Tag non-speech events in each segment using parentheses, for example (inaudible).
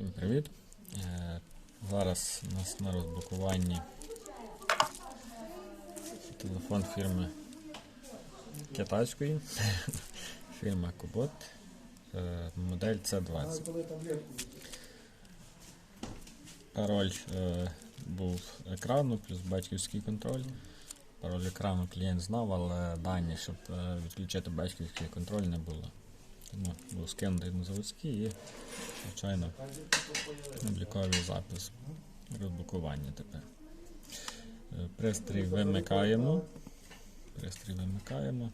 Всім привіт! Е, Зараз у нас на розблокуванні телефон фірми китайської, (laughs) фірма Кубот, е, модель C20. Пароль е, був екрану плюс батьківський контроль. Пароль екрану клієнт знав, але дані, щоб відключити батьківський контроль, не було. Був скинутий на заводський і, звичайно, обліковий запис. Розблокування тепер. Е, Пристрій вимикаємо. Пристрій вимикаємо.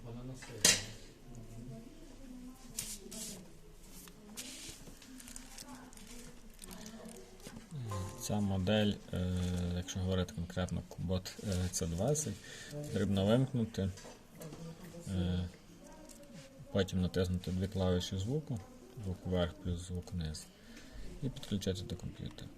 Ця модель, е, якщо говорити конкретно Kubot е, C20, потрібно вимкнути, потім натиснути дві клавіші звуку, звук вверх плюс звук вниз, і підключити до комп'ютера.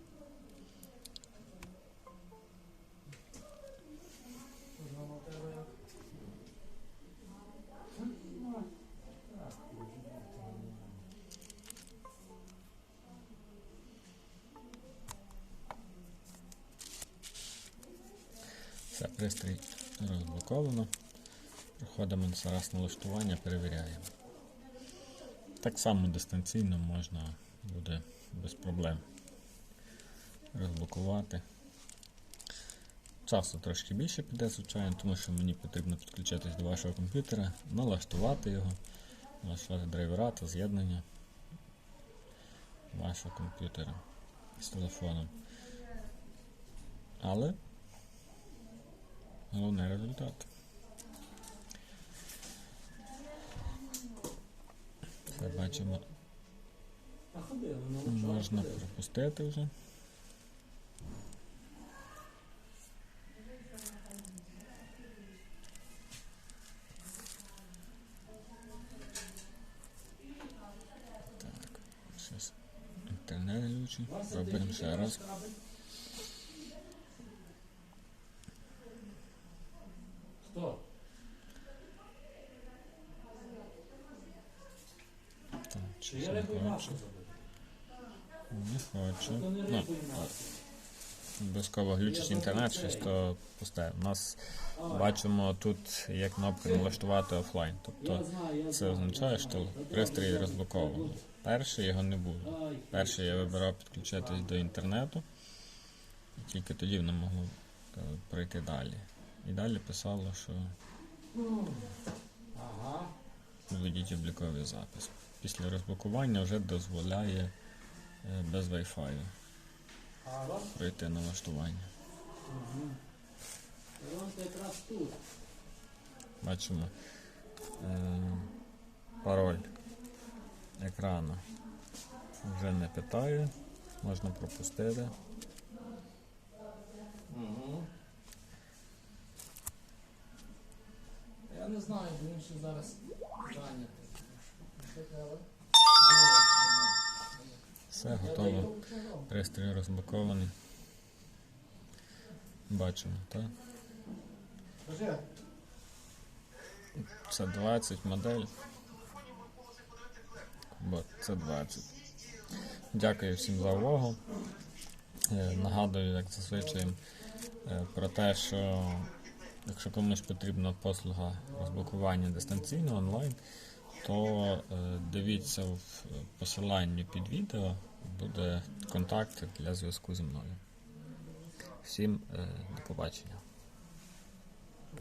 Все, пристрій розблоковано. Проходимо зараз налаштування, перевіряємо. Так само дистанційно можна буде без проблем розблокувати. Часу трошки більше піде, звичайно, тому що мені потрібно підключитись до вашого комп'ютера, налаштувати його, налаштувати драйвера та з'єднання вашого комп'ютера з телефоном. Але головний результат. Бачимо, можна пропустити вже. Так, щось інтернет глючий. Робимо ще раз. Хто? Так, Чи я не рибу і зробив? Не хочу. То не Ну, рибу і масло. обов'язково глючить інтернет, щось то пусте. У нас бачимо тут є кнопка налаштувати офлайн. Тобто це означає, що пристрій розблоковано. Перше його не було. Перше я вибирав підключитись до інтернету, і тільки тоді воно могло е, пройти далі. І далі писало, що Ага. введіть обліковий запис. Після розблокування вже дозволяє е, без Wi-Fi пройти налаштування. Бачимо е, пароль екрану вже не питає, можна пропустити. Я не знаю, він ще зараз зайнятий. Все готово. Пристрій розблокований. Бачимо, так? Це 20 модель. Бо це 20. Дякую всім за увагу. Е, Нагадую, як зазвичай, е, про те, що якщо комусь потрібна послуга розблокування дистанційно онлайн, то е, дивіться в посиланні під відео, буде контакт для зв'язку зі мною. Всім е, до побачення.